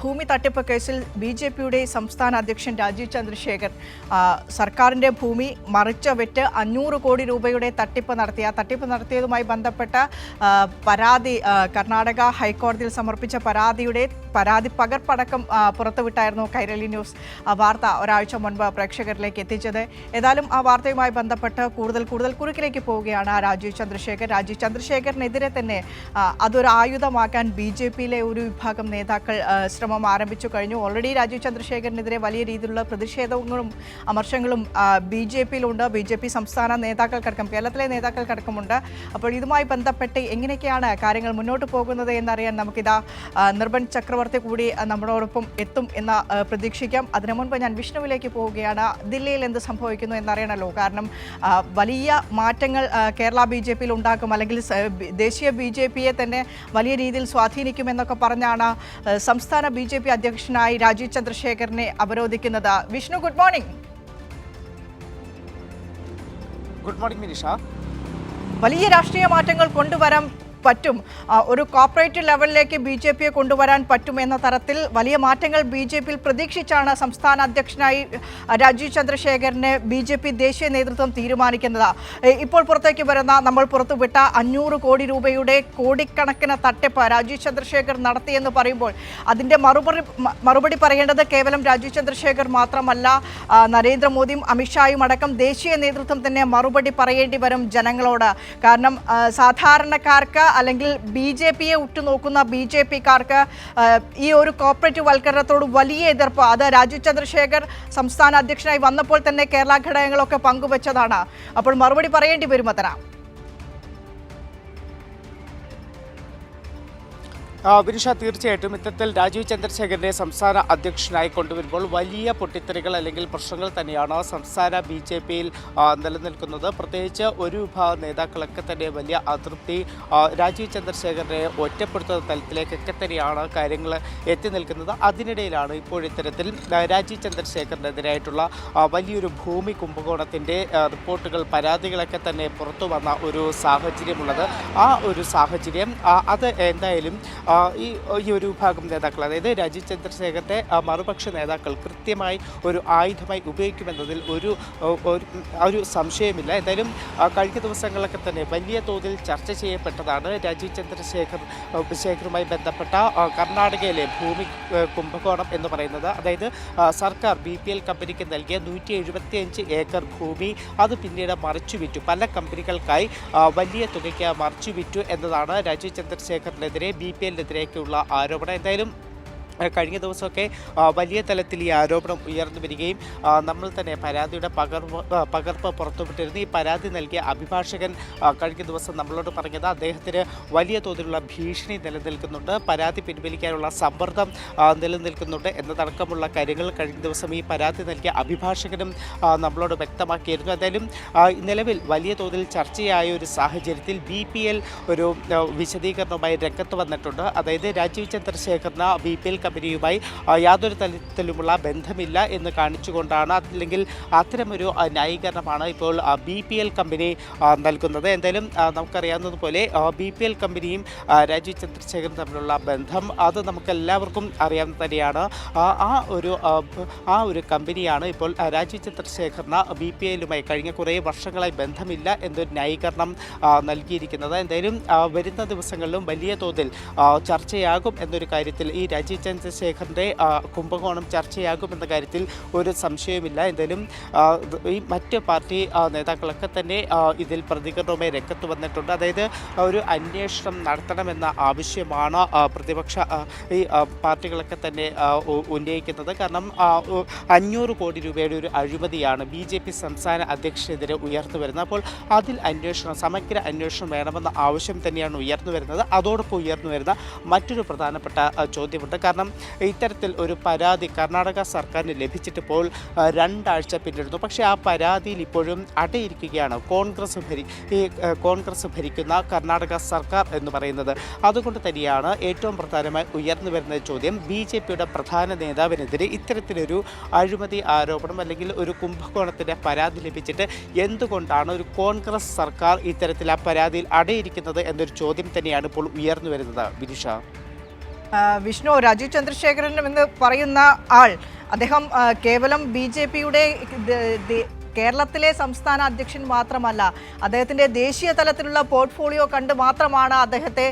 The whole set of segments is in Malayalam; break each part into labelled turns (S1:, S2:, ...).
S1: ഭൂമി തട്ടിപ്പ് കേസിൽ ബി ജെ പിയുടെ സംസ്ഥാന അധ്യക്ഷൻ രാജീവ് ചന്ദ്രശേഖർ സർക്കാരിന്റെ ഭൂമി മറിച്ച വെറ്റ് അഞ്ഞൂറ് കോടി രൂപയുടെ തട്ടിപ്പ് നടത്തിയ തട്ടിപ്പ് നടത്തിയതുമായി ബന്ധപ്പെട്ട പരാതി കർണാടക ഹൈക്കോടതിയിൽ സമർപ്പിച്ച പരാതിയുടെ പരാതി പകർപ്പടക്കം പുറത്തുവിട്ടായിരുന്നു കൈരളി ന്യൂസ് വാർത്ത ഒരാഴ്ച മുൻപ് പ്രേക്ഷകരിലേക്ക് എത്തിച്ചത്. ഏതായാലും ആ വാർത്തയുമായി ബന്ധപ്പെട്ട് കൂടുതൽ കൂടുതൽ കുറുക്കിലേക്ക് പോവുകയാണ് രാജീവ് ചന്ദ്രശേഖർ. രാജീവ് ചന്ദ്രശേഖറിനെതിരെ തന്നെ അതൊരു ആയുധമാക്കാൻ ബി ജെ പിയിലെ ഒരു വിഭാഗം നേതാക്കൾ ആ, ശ്രമം ആരംഭിച്ചു കഴിഞ്ഞു. ഓൾറെഡി രാജീവ് ചന്ദ്രശേഖരനെതിരെ വലിയ രീതിയിലുള്ള പ്രതിഷേധങ്ങളും അമർശങ്ങളും ബി ജെ പിയിലുണ്ട്. ബി ജെ പി സംസ്ഥാന നേതാക്കൾക്കടക്കം കേരളത്തിലെ നേതാക്കൾക്കടക്കമുണ്ട്. അപ്പോൾ ഇതുമായി ബന്ധപ്പെട്ട് എങ്ങനെയൊക്കെയാണ് കാര്യങ്ങൾ മുന്നോട്ട് പോകുന്നത് എന്നറിയാൻ നമുക്കിതാ നിർബൻ ചക്രവർത്തി കൂടി നമ്മളോടൊപ്പം എത്തും എന്ന് പ്രതീക്ഷിക്കാം. അതിനു മുൻപ് ഞാൻ വിഷ്ണുവിലേക്ക് പോവുകയാണ്. ദില്ലിയിൽ എന്ത് സംഭവിക്കുന്നു എന്നറിയണമല്ലോ കാരണം വലിയ മാറ്റങ്ങൾ കേരള ബി ജെ പിയിൽ ഉണ്ടാക്കും. അല്ലെങ്കിൽ ദേശീയ ബി ജെ പിയെ തന്നെ വലിയ രീതിയിൽ സ്വാധീനിക്കും എന്നൊക്കെ പറഞ്ഞാണ് സംസ്ഥാന ബി ജെ പി അധ്യക്ഷനായി രാജീവ് ചന്ദ്രശേഖരനെ അവരോധിക്കുന്നത്. Vishnu good morning.
S2: Good morning Minisha.
S1: വലിയ രാഷ്ട്രീയ മാറ്റങ്ങൾ കൊണ്ടുവരാൻ പറ്റും. ഒരു കോർപ്പറേറ്റ് ലെവലിലേക്ക് ബി ജെ പിയെ കൊണ്ടുവരാൻ പറ്റും എന്ന തരത്തിൽ വലിയ മാറ്റങ്ങൾ ബി ജെ പിയിൽ പ്രതീക്ഷിച്ചാണ് സംസ്ഥാന അധ്യക്ഷനായി രാജീവ് ചന്ദ്രശേഖരനെ ബി ജെ പി ദേശീയ നേതൃത്വം തീരുമാനിക്കുന്നത്. ഇപ്പോൾ പുറത്തേക്ക് വരുന്ന നമ്മൾ പുറത്തുവിട്ട അഞ്ഞൂറ് കോടി രൂപയുടെ കോടിക്കണക്കിന് തട്ടിപ്പ് രാജീവ് ചന്ദ്രശേഖർ നടത്തിയെന്ന് പറയുമ്പോൾ അതിന്റെ മറുപടി മറുപടി പറയേണ്ടത് കേവലം രാജീവ് ചന്ദ്രശേഖർ മാത്രമല്ല നരേന്ദ്രമോദിയും അമിത്ഷായും അടക്കം ദേശീയ നേതൃത്വം തന്നെ മറുപടി പറയേണ്ടി വരും ജനങ്ങളോട്. കാരണം സാധാരണക്കാർക്ക് അല്ലെങ്കിൽ ബി ജെ പിയെ ഉറ്റുനോക്കുന്ന ബി ജെ പിക്കാർക്ക് ഈ ഒരു കോപ്പറേറ്റീവ് വൽക്കരണത്തോട് വലിയ എതിർപ്പ്. അത് രാജു ചന്ദ്രശേഖർ സംസ്ഥാന അധ്യക്ഷനായി വന്നപ്പോൾ തന്നെ കേരള ഘടകങ്ങളൊക്കെ പങ്കുവച്ചതാണ്. അപ്പോൾ മറുപടി പറയേണ്ടി വരും അതിനാ
S2: വിനിഷ തീർച്ചയായിട്ടും ഇത്തരത്തിൽ രാജീവ് ചന്ദ്രശേഖരനെ സംസ്ഥാന അധ്യക്ഷനായി കൊണ്ടുവരുമ്പോൾ വലിയ പൊട്ടിത്തെറികൾ അല്ലെങ്കിൽ പ്രശ്നങ്ങൾ തന്നെയാണ് സംസ്ഥാന ബി ജെ പിയിൽ നിലനിൽക്കുന്നത്. പ്രത്യേകിച്ച് ഒരു വിഭാഗം നേതാക്കളൊക്കെ തന്നെ വലിയ അതൃപ്തി രാജീവ് ചന്ദ്രശേഖരനെ ഒറ്റപ്പെടുത്തുന്ന തലത്തിലേക്കൊക്കെ തന്നെയാണ് കാര്യങ്ങൾ എത്തി നിൽക്കുന്നത്. അതിനിടയിലാണ് ഇപ്പോൾ ഇത്തരത്തിൽ രാജീവ് ചന്ദ്രശേഖരനെതിരായിട്ടുള്ള വലിയൊരു ഭൂമി കുംഭകോണത്തിന്റെ റിപ്പോർട്ടുകൾ പരാതികളൊക്കെ തന്നെ പുറത്തു വന്ന ഒരു സാഹചര്യമുള്ളത്. ആ ഒരു സാഹചര്യം അത് എന്തായാലും ഈ ഈ ഒരു വിഭാഗം നേതാക്കൾ അതായത് രാജീവ് ചന്ദ്രശേഖരത്തെ മറുപക്ഷ നേതാക്കൾ കൃത്യമായി ഒരു ആയുധമായി ഉപയോഗിക്കുമെന്നതിൽ ഒരു ഒരു സംശയമില്ല. എന്തായാലും കഴിഞ്ഞ ദിവസങ്ങളിലൊക്കെ തന്നെ വലിയ തോതിൽ ചർച്ച ചെയ്യപ്പെട്ടതാണ് രാജീവ് ചന്ദ്രശേഖർ ശേഖറുമായി ബന്ധപ്പെട്ട കർണാടകയിലെ ഭൂമി കുംഭകോണം എന്ന് പറയുന്നത്. അതായത് സർക്കാർ ബി പി എൽ കമ്പനിക്ക് നൽകിയ നൂറ്റി എഴുപത്തിയഞ്ച് ഏക്കർ ഭൂമി അത് പിന്നീട് മറിച്ചു വിറ്റു പല കമ്പനികൾക്കായി വലിയ തുകയ്ക്ക് മറിച്ചു വിറ്റു എന്നതാണ് രാജീവ് ചന്ദ്രശേഖറിനെതിരെ ബി പി എല്ലിനെതിരേക്കുള്ള ആരോപണം. എന്തായാലും കഴിഞ്ഞ ദിവസമൊക്കെ വലിയ തലത്തിൽ ഈ ആരോപണം ഉയർന്നു വരികയും നമ്മൾ തന്നെ പരാതിയുടെ പകർപ്പ് പകർപ്പ് പുറത്തുവിട്ടിരുന്നു. ഈ പരാതി നൽകിയ അഭിഭാഷകൻ കഴിഞ്ഞ ദിവസം നമ്മളോട് പറഞ്ഞത് അദ്ദേഹത്തിന് വലിയ തോതിലുള്ള ഭീഷണി നിലനിൽക്കുന്നുണ്ട്. പരാതി പിൻവലിക്കാനുള്ള സമ്മർദ്ദം നിലനിൽക്കുന്നുണ്ട് എന്നതടക്കമുള്ള കാര്യങ്ങൾ കഴിഞ്ഞ ദിവസം ഈ പരാതി നൽകിയ അഭിഭാഷകനും നമ്മളോട് വ്യക്തമാക്കിയിരുന്നു. എന്തായാലും നിലവിൽ വലിയ തോതിൽ ചർച്ചയായ ഒരു സാഹചര്യത്തിൽ ബി പി എൽ ഒരു വിശദീകരണവുമായി രംഗത്ത് വന്നിട്ടുണ്ട്. അതായത് രാജീവ് ചന്ദ്രശേഖറിന് ബി പി എൽ കമ്പനിയുമായി യാതൊരു തരത്തിലുമുള്ള ബന്ധമില്ല എന്ന് കാണിച്ചുകൊണ്ടാണ് അല്ലെങ്കിൽ അത്തരമൊരു ന്യായീകരണമാണ് ഇപ്പോൾ ബി പി എൽ കമ്പനി നൽകുന്നത്. എന്തായാലും നമുക്കറിയാവുന്നതുപോലെ ബി പി എൽ കമ്പനിയും രാജീവ് ചന്ദ്രശേഖരൻ തമ്മിലുള്ള ബന്ധം അത് നമുക്കെല്ലാവർക്കും അറിയാവുന്ന തന്നെയാണ്. ആ ഒരു ആ, ഒരു കമ്പനിയാണ് ഇപ്പോൾ രാജീവ് ചന്ദ്രശേഖറിന് ബി പി എല്ലുമായി കഴിഞ്ഞ കുറേ വർഷങ്ങളായി ബന്ധമില്ല എന്നൊരു ന്യായീകരണം നൽകിയിരിക്കുന്നത്. എന്തായാലും വരുന്ന ദിവസങ്ങളിലും വലിയ തോതിൽ ചർച്ചയാകും എന്നൊരു കാര്യത്തിൽ ഈ രാജീവ് ചന്ദ്രശേഖറിന്റെ കുംഭകോണം ചർച്ചയാകുമെന്ന കാര്യത്തിൽ ഒരു സംശയവുമില്ല. എന്തായാലും ഈ മറ്റ് പാർട്ടി നേതാക്കളൊക്കെ തന്നെ ഇതിൽ പ്രതികരണവുമായി രംഗത്ത് വന്നിട്ടുണ്ട്. അതായത് ഒരു അന്വേഷണം നടത്തണമെന്ന ആവശ്യമാണ് പ്രതിപക്ഷ ഈ പാർട്ടികളൊക്കെ തന്നെ ഉന്നയിക്കുന്നത്. കാരണം അഞ്ഞൂറ് കോടി രൂപയുടെ ഒരു അഴിമതിയാണ് ബി ജെ പി സംസ്ഥാന അധ്യക്ഷനെതിരെ ഉയർന്നു വരുന്നത്. അപ്പോൾ അതിൽ അന്വേഷണം സമഗ്ര അന്വേഷണം വേണമെന്ന ആവശ്യം തന്നെയാണ് ഉയർന്നു വരുന്നത്. അതോടൊപ്പം ഉയർന്നു വരുന്ന മറ്റൊരു പ്രധാനപ്പെട്ട ചോദ്യമുണ്ട്. കാരണം ഇത്തരത്തിൽ ഒരു പരാതി കർണാടക സർക്കാരിന് ലഭിച്ചിട്ടിപ്പോൾ രണ്ടാഴ്ച പിന്നിടുന്നു. പക്ഷേ ആ പരാതിയിൽ ഇപ്പോഴും അടയിരിക്കുകയാണ് കോൺഗ്രസ് ഭരി ഈ കോൺഗ്രസ് ഭരിക്കുന്ന കർണാടക സർക്കാർ എന്ന് പറയുന്നത്. അതുകൊണ്ട് തന്നെയാണ് ഏറ്റവും പ്രധാനമായി ഉയർന്നു വരുന്ന ചോദ്യം ബി ജെ പിയുടെ പ്രധാന നേതാവിനെതിരെ ഇത്തരത്തിലൊരു അഴിമതി ആരോപണം അല്ലെങ്കിൽ ഒരു കുംഭകോണത്തിന്റെ പരാതി ലഭിച്ചിട്ട് എന്തുകൊണ്ടാണ് ഒരു കോൺഗ്രസ് സർക്കാർ ഇത്തരത്തിൽ ആ പരാതിയിൽ അടയിരിക്കുന്നത് എന്നൊരു ചോദ്യം തന്നെയാണ് ഇപ്പോൾ ഉയർന്നു വരുന്നത്. വിനിഷ
S1: വിഷ്ണു രാജീവ് ചന്ദ്രശേഖരൻ എന്ന് പറയുന്ന ആൾ അദ്ദേഹം കേവലം ബി ജെ പിയുടെ കേരളത്തിലെ സംസ്ഥാന അധ്യക്ഷൻ മാത്രമല്ല അദ്ദേഹത്തിന്റെ ദേശീയ തലത്തിലുള്ള പോർട്ട്ഫോളിയോ കണ്ട് മാത്രമാണ് അദ്ദേഹത്തെ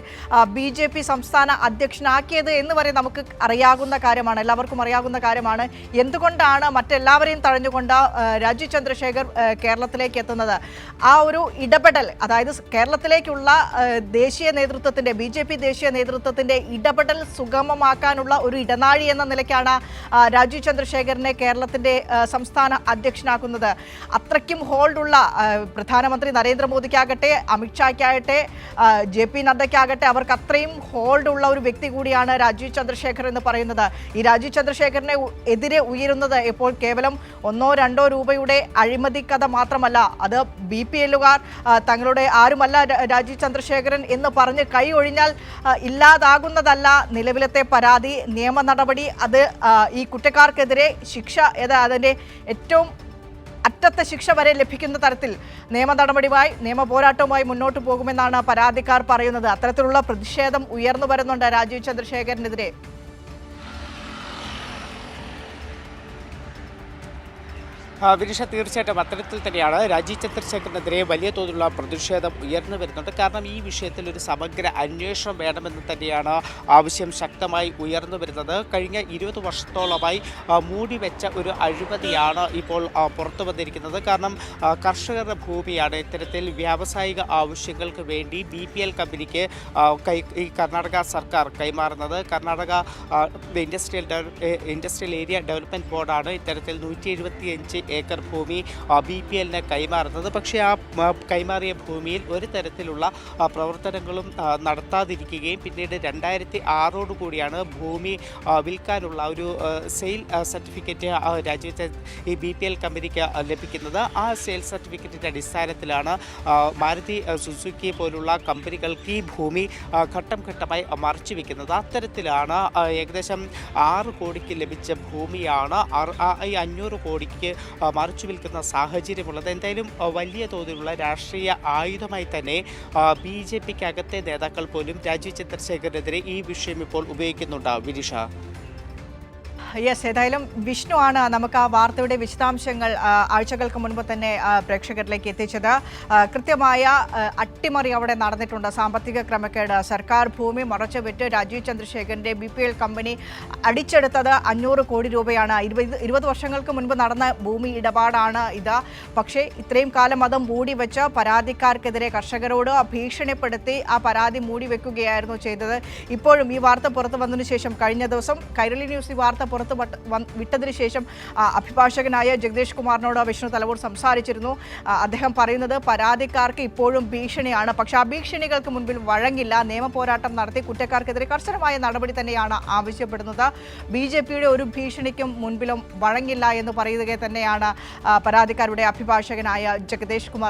S1: ബി ജെ പി സംസ്ഥാന അധ്യക്ഷനാക്കിയത് എന്ന് വരെ നമുക്ക് അറിയാവുന്ന കാര്യമാണ് എല്ലാവർക്കും അറിയാവുന്ന കാര്യമാണ്. എന്തുകൊണ്ടാണ് മറ്റെല്ലാവരെയും തഴഞ്ഞുകൊണ്ട് രാജു ചന്ദ്രശേഖർ കേരളത്തിലേക്ക് എത്തുന്നത്? ആ ഒരു ഇടപെടൽ അതായത് കേരളത്തിലേക്കുള്ള ദേശീയ നേതൃത്വത്തിന്റെ ബി ജെ പി ദേശീയ നേതൃത്വത്തിന്റെ ഇടപെടൽ സുഗമമാക്കാനുള്ള ഒരു ഇടനാഴി എന്ന നിലയ്ക്കാണ് രാജു ചന്ദ്രശേഖരനെ കേരളത്തിന്റെ സംസ്ഥാന അധ്യക്ഷനാക്കുന്നത്. അത്രയ്ക്കും ഹോൾഡുള്ള പ്രധാനമന്ത്രി നരേന്ദ്രമോദിക്കാകട്ടെ അമിത്ഷായ്ക്കാകട്ടെ ജെ പി നദ്ദയ്ക്കാകട്ടെ അവർക്ക് അത്രയും ഹോൾഡുള്ള ഒരു വ്യക്തി കൂടിയാണ് രാജീവ് ചന്ദ്രശേഖർ എന്ന് പറയുന്നത്. ഈ രാജീവ് ചന്ദ്രശേഖരനെ എതിരെ ഉയരുന്നത് ഇപ്പോൾ കേവലം ഒന്നോ രണ്ടോ രൂപയുടെ അഴിമതി കഥ മാത്രമല്ല. അത് ബി പി എല്ലുകാർ തങ്ങളുടെ ആരുമല്ല രാജീവ് ചന്ദ്രശേഖരൻ എന്ന് പറഞ്ഞ് കൈ ഒഴിഞ്ഞാൽ ഇല്ലാതാകുന്നതല്ല നിലവിലത്തെ പരാതി. നിയമ നടപടി അത് ഈ കുറ്റക്കാർക്കെതിരെ ശിക്ഷ ഏതാ അതിന്റെ ഏറ്റവും അറ്റത്തെ ശിക്ഷ വരെ ലഭിക്കുന്ന തരത്തിൽ നിയമ നടപടിയുമായി നിയമ പോരാട്ടവുമായി മുന്നോട്ട് പോകുമെന്നാണ് പരാതിക്കാർ പറയുന്നത്. അത്തരത്തിലുള്ള പ്രതിഷേധം ഉയർന്നു വരുന്നുണ്ട് രാജീവ് ചന്ദ്രശേഖരനെതിരെ.
S2: വിനിഷ തീർച്ചയായിട്ടും അത്തരത്തിൽ തന്നെയാണ് രാജീവ് ചന്ദ്രശേഖരനെതിരെ വലിയ തോതിലുള്ള പ്രതിഷേധം ഉയർന്നു വരുന്നുണ്ട്. കാരണം ഈ വിഷയത്തിൽ ഒരു സമഗ്ര അന്വേഷണം വേണമെന്ന് തന്നെയാണ് ആവശ്യം ശക്തമായി ഉയർന്നു വരുന്നത്. കഴിഞ്ഞ ഇരുപത് വർഷത്തോളമായി മൂടി വെച്ച ഒരു അഴിമതിയാണ് ഇപ്പോൾ പുറത്തു വന്നിരിക്കുന്നത്. കാരണം കർഷകരുടെ ഭൂമിയാണ് ഇത്തരത്തിൽ വ്യാവസായിക ആവശ്യങ്ങൾക്ക് വേണ്ടി ബി പി എൽ കമ്പനിക്ക് കൈ ഈ കർണാടക സർക്കാർ കൈമാറുന്നത്. Karnataka industrial industrial area development ബോർഡാണ് ഇത്തരത്തിൽ നൂറ്റി ഏക്കർ ഭൂമി ബി പി എല്ലിന് കൈമാറുന്നത്. പക്ഷേ ആ കൈമാറിയ ഭൂമിയിൽ ഒരു തരത്തിലുള്ള പ്രവർത്തനങ്ങളും നടത്താതിരിക്കുകയും പിന്നീട് രണ്ടായിരത്തി ആറോട് കൂടിയാണ് ഭൂമി വിൽക്കാനുള്ള ഒരു സെയിൽ സർട്ടിഫിക്കറ്റ് രാജ്യത്തെ ഈ ബി പി എൽ കമ്പനിക്ക് ലഭിക്കുന്നത്. ആ സെയിൽ സർട്ടിഫിക്കറ്റിന്റെ അടിസ്ഥാനത്തിലാണ് മാരുതി സുസുക്കി പോലുള്ള കമ്പനികൾക്ക് ഈ ഭൂമി ഘട്ടം ഘട്ടമായി മറച്ചു വെക്കുന്നത്. അത്തരത്തിലാണ് ഏകദേശം ആറ് കോടിക്ക് ലഭിച്ച ഭൂമിയാണ്. ഈ അഞ്ഞൂറ് കോടിക്ക് മറിച്ചു വിൽക്കുന്ന സാഹചര്യമുള്ളത്. എന്തായാലും വലിയ തോതിലുള്ള രാഷ്ട്രീയ ആയുധമായി തന്നെ ബി ജെ പിക്ക് അകത്തെ നേതാക്കൾ പോലും രാജീവ് ചന്ദ്രശേഖരനെതിരെ ഈ വിഷയം ഇപ്പോൾ ഉപയോഗിക്കുന്നുണ്ട് വിനിഷ?
S1: യെസ് ഏതായാലും വിഷ്ണു ആണ് നമുക്ക് ആ വാർത്തയുടെ വിശദാംശങ്ങൾ ആഴ്ചകൾക്ക് മുൻപ് തന്നെ പ്രേക്ഷകരിലേക്ക് എത്തിച്ചത്. കൃത്യമായ അട്ടിമറി അവിടെ നടന്നിട്ടുണ്ട്. സാമ്പത്തിക ക്രമക്കേട് സർക്കാർ ഭൂമി മറച്ചു വിറ്റ് രാജീവ് ചന്ദ്രശേഖരന്റെ ബി പി എൽ കമ്പനി അടിച്ചെടുത്തത് അഞ്ഞൂറ് കോടി രൂപയാണ്. ഇരുപത് ഇരുപത് വർഷങ്ങൾക്ക് മുൻപ് നടന്ന ഭൂമി ഇടപാടാണ് ഇത്. പക്ഷേ ഇത്രയും കാലം അത് മൂടി വെച്ച് പരാതിക്കാർക്കെതിരെ കർഷകരോട് ഭീഷണിപ്പെടുത്തി ആ പരാതി മൂടി വെക്കുകയായിരുന്നു ചെയ്തത്. ഇപ്പോഴും ഈ വാർത്ത പുറത്തു വന്നതിന് ശേഷം കഴിഞ്ഞ ദിവസം കൈരളി ന്യൂസ് ഈ വാർത്ത പുറത്ത് വന്ന് വിട്ടതിന് ശേഷം അഭിഭാഷകനായ ജഗദീഷ് കുമാറിനോട് വിഷ്ണു തലവൂർ സംസാരിച്ചിരുന്നു. അദ്ദേഹം പറയുന്നത് പരാതിക്കാർക്ക് ഇപ്പോഴും ഭീഷണിയാണ്. പക്ഷേ ആ ഭീഷണികൾക്ക് മുൻപിൽ വഴങ്ങില്ല. നിയമ പോരാട്ടം നടത്തി കുറ്റക്കാർക്കെതിരെ കർശനമായ നടപടി തന്നെയാണ് ആവശ്യപ്പെടുന്നത്. ബി ജെ പിയുടെ ഒരു ഭീഷണിക്കും മുൻപിലും വഴങ്ങില്ല എന്ന് പറയുക തന്നെയാണ് പരാതിക്കാരുടെ അഭിഭാഷകനായ ജഗദേഷ് കുമാർ